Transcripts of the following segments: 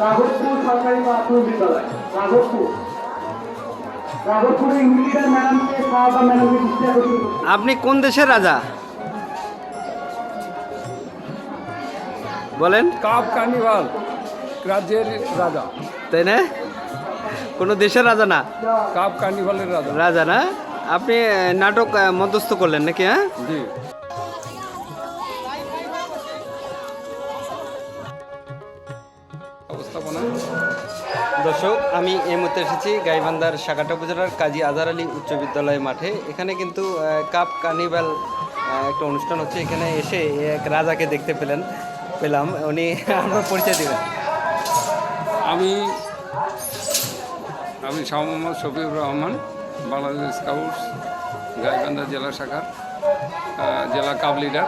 রাঘবপুর সরকারি প্রাথমিক বিদ্যালয় রাঘবপুর ম্যাডামকে ম্যাডামকে করছি। আপনি কোন দেশের রাজা? বলেন। কাপ কার্নিভাল রাজ্যের রাজা। তাই না? কোনো দেশের রাজা না? কাপ কার্নিভালের রাজা। রাজা না? আপনি নাটক মধ্যস্থ করলেন নাকি হ্যাঁ? জি। অবস্থাপনা দর্শক, আমি এই মুহূর্তে এসেছি গাইবান্ধার শাখাটা উপজেলার কাজী আজার আলী উচ্চ বিদ্যালয় মাঠে। এখানে কিন্তু কাপ কার্নিভাল একটা অনুষ্ঠান হচ্ছে। এখানে এসে এক রাজাকে দেখতে পেলেন, পেলাম। উনি আমার পরিচয় দেবেন। আমি আমি শাহ মোহাম্মদ শফিউর রহমান, বাংলাদেশ স্কাউটস, গাইবান্ধা জেলা শাখার জেলা কাব লিডার।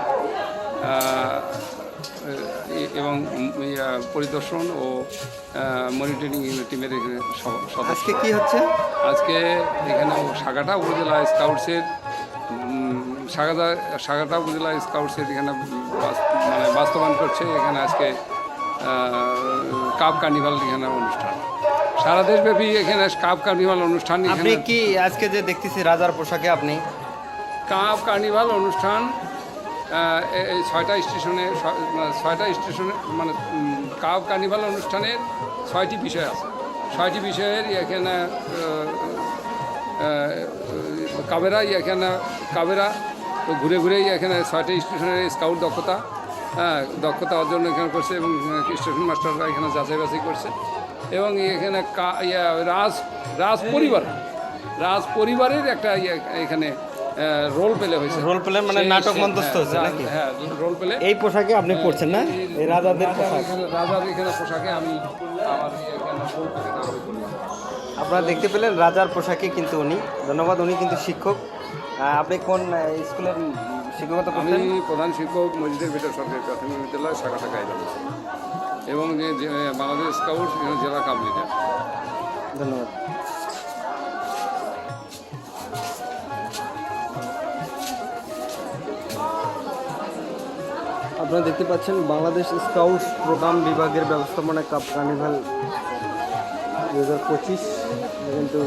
এবং পরিদর্শন ও মনিটরিং টিমের আজকে কি হচ্ছে? আজকে এখানে সাগাটা উপজেলা স্কাউটসের সাগাটা সাগাটা উপজেলা স্কাউটসের এখানে মানে বাস্তবায়ন করছে। এখানে আজকে কাপ কার্নিভাল এখানে অনুষ্ঠান। সারা দেশব্যাপী এখানে কাপ কার্নিভাল অনুষ্ঠান আপনি কি আজকে যে দেখতেছি রাজার পোশাকে আপনি? কাপ কার্নিভাল অনুষ্ঠান এই ছয়টা স্টেশনে মানে ছয়টা স্টেশনে মানে কাপ কার্নিভাল অনুষ্ঠানের ছয়টি বিষয় আছে। ছয়টি বিষয়ের এখানে কাবেরা এখানে কাবেরা, তো ঘুরে ঘুরেই এখানে ছয়টা স্টেশনের স্কাউট দক্ষতা হ্যাঁ দক্ষতা অর্জন এখানে করছে এবং স্টেশন মাস্টাররা এখানে যাচাই বাছাই করছে। এবং এখানে রাজ রাজ পরিবার, রাজ পরিবারের একটা ইয়ে এখানে রোল প্লে হয়েছে। রোল প্লে মানে নাটক হচ্ছে হ্যাঁ, নাকি? হ্যাঁ রোল প্লে এই পোশাকে আপনি পড়ছেন না? এই রাজাদের পোশাক। রাজার এখানে পোশাকে আমি আমার হয়েছে। আপনারা দেখতে পেলেন রাজার পোশাকে কিন্তু উনি। ধন্যবাদ উনি কিন্তু শিক্ষক। আপনি কোন স্কুলের শিক্ষকতা আমি প্রধান শিক্ষক মসজিদের ভিতর সরকারি প্রাথমিক বিদ্যালয় শাখাটা গাইবান এবং যে যে বাংলাদেশ স্কাউট জেলা কাপ ধন্যবাদ। আপনারা দেখতে পাচ্ছেন বাংলাদেশ স্কাউটস প্রোগ্রাম বিভাগের ব্যবস্থাপনা কাপ কার্নিভাল দু হাজার পঁচিশ কিন্তু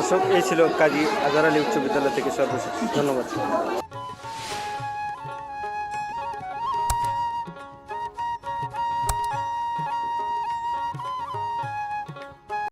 দর্শক এই ছিল কাজী আজার আলী উচ্চ বিদ্যালয় থেকে সর্বশেষ। ধন্যবাদ।